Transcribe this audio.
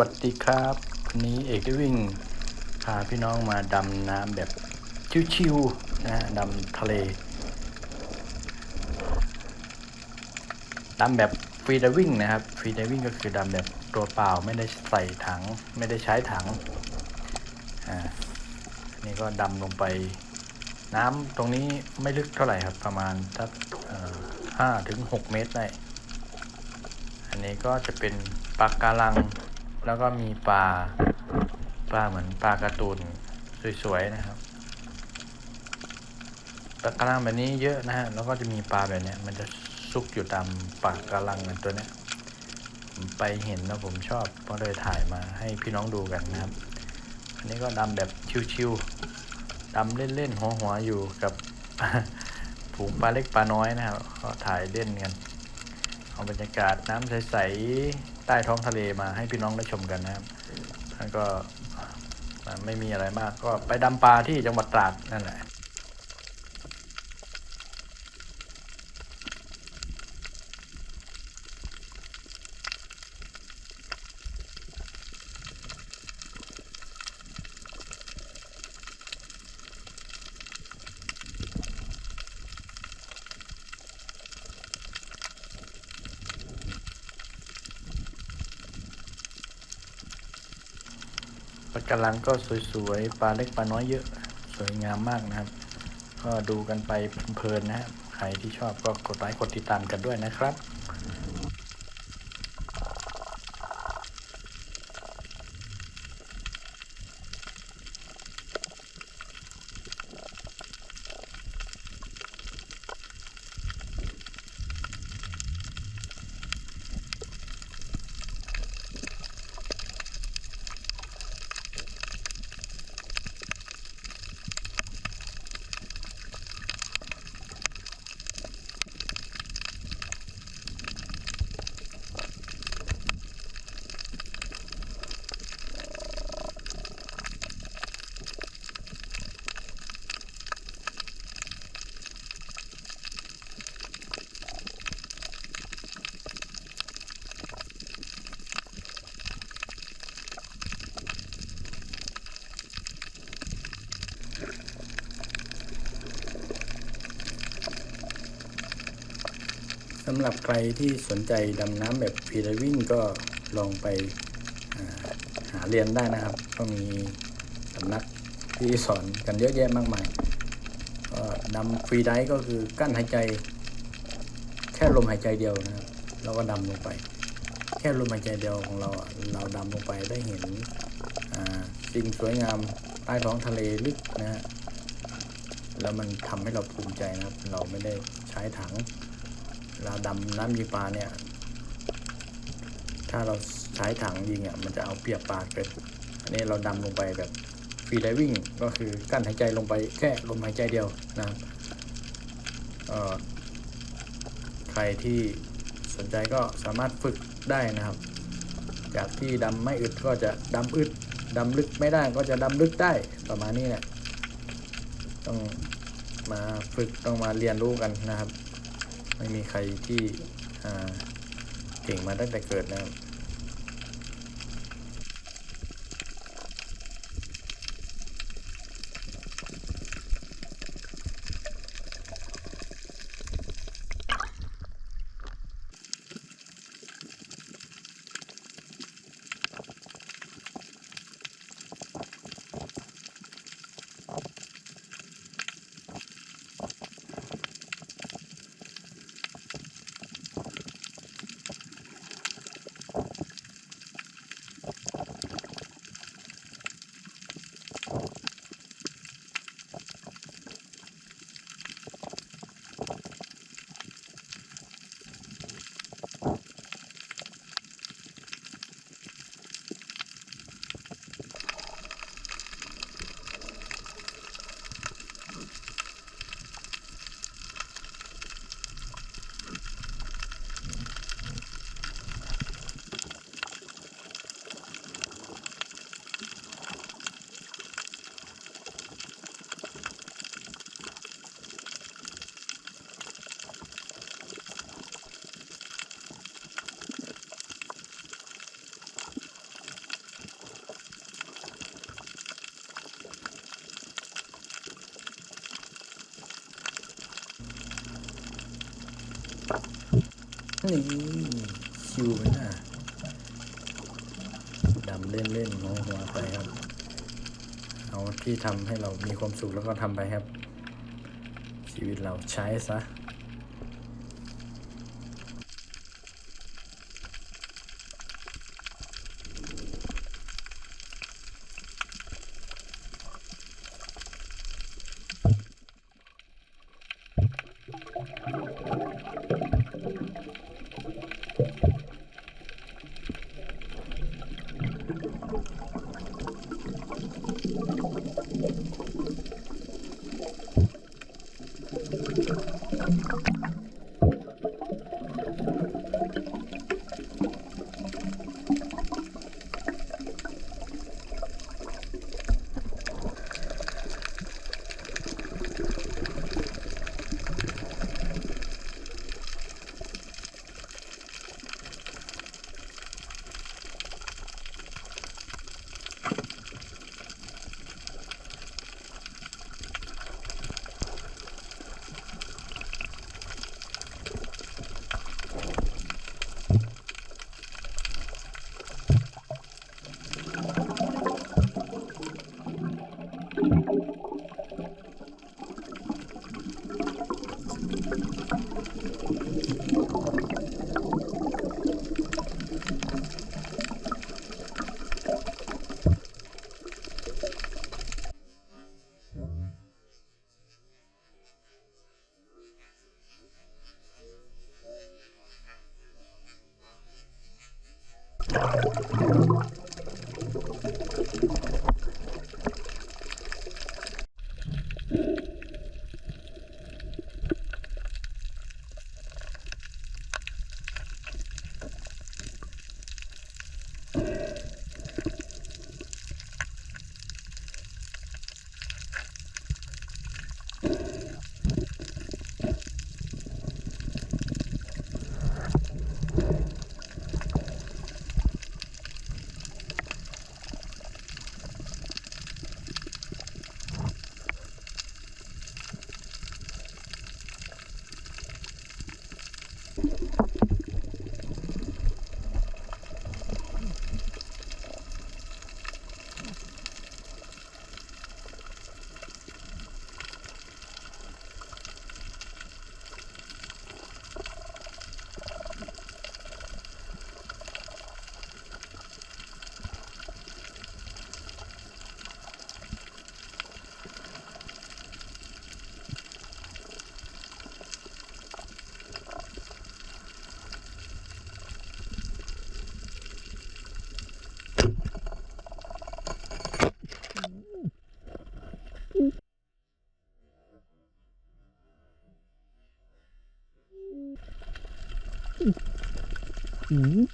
วัสดีครับวันนี้เอกได้วิ่งพาพี่น้องมาดำน้ำแบบชิวๆนะฮะดำทะเลดำแบบฟรีดวิ่งนะครับฟรีดวิ่งก็คือดำแบบตัวเปล่าไม่ได้ใส่ถัง ไม่ได้ใช้ถังอ่าอันนี่ก็ดำลงไป น้ำตรงนี้ไม่ลึกเท่าไหร่ครับประมาณสักห้าถึงหกเมตรได้อันนี้ก็จะเป็นปลาการัง แล้วก็มีปลา ปลาเหมือนปลาการ์ตูนสวยๆนะครับปลาการังแบบนี้เยอะนะฮะ แล้วก็จะมีปลาแบบนี้มันจะซุกอยู่ตามปากการังมันตัวเนี้ยผมไปเห็นแล้วผมชอบก็เลยถ่ายมาให้พี่น้องดูกันนะครับ อันนี้ก็ดำแบบชิวๆดำเล่นๆหัวๆอยู่กับฝูงปลาเล็กปลาน้อยนะครับก็ถ่ายเล่นกันเอาบรรยากาศน้ำใสๆ ใต้ท้องทะเลมาให้พี่น้องได้ชมกันนะครับแล้วก็ไม่มีอะไรมากก็ไปดำปลาที่จังหวัดตราดนั่นแหละ ปลากระลังก็สวยๆ ปลาเล็กปลาน้อยเยอะ สวยงามมากนะครับ ก็ดูกันไปเพลินๆนะครับ ใครที่ชอบก็กดไลค์กดติดตามกันด้วยนะครับ สำหรับใครที่สนใจดำน้ำแบบฟรีไดวิ่งก็ลองไปหาเรียนได้นะครับ ก็มีสำนักที่สอนกันเยอะแยะมากมายก็ดำฟรีไดก็คือกั้นหายใจแค่ลมหายใจเดียวนะครับเราก็ดำลงไป แค่ลมหายใจเดียวของเราเราดำลงไปได้เห็นสิ่งสวยงามใต้ท้องทะเลลึกนะฮะแล้วมันทำให้เราภูมิใจนะครับ เราไม่ได้ใช้ถัง เราดำน้ำยีปลาเนี่ย ถ้าเราใช้ถังยิงอะมันจะเอาเปรียบปลาเกินอันนี้เราดำลงไปแบบฟรีไดวิ่งก็คือกั้นหายใจลงไปแค่ลมหายใจเดียวนะครับใครที่สนใจก็สามารถฝึกได้นะครับ จากที่ดำไม่อึดก็จะดำอึดดำลึกไม่ได้ก็จะดำลึกได้ประมาณนี้แหละต้องมาฝึกต้องมาเรียนรู้กันนะครับ ไม่มีใครที่เก่งมาตั้งแต่เกิดนะครับ นี่ชิวไหมน่ะดำเล่นเล่นๆหัวหัวไปครับ เอาที่ทำให้เรามีความสุขแล้วก็ทำไปครับ ชีวิตเราใช้ซะ Wow. Uhum.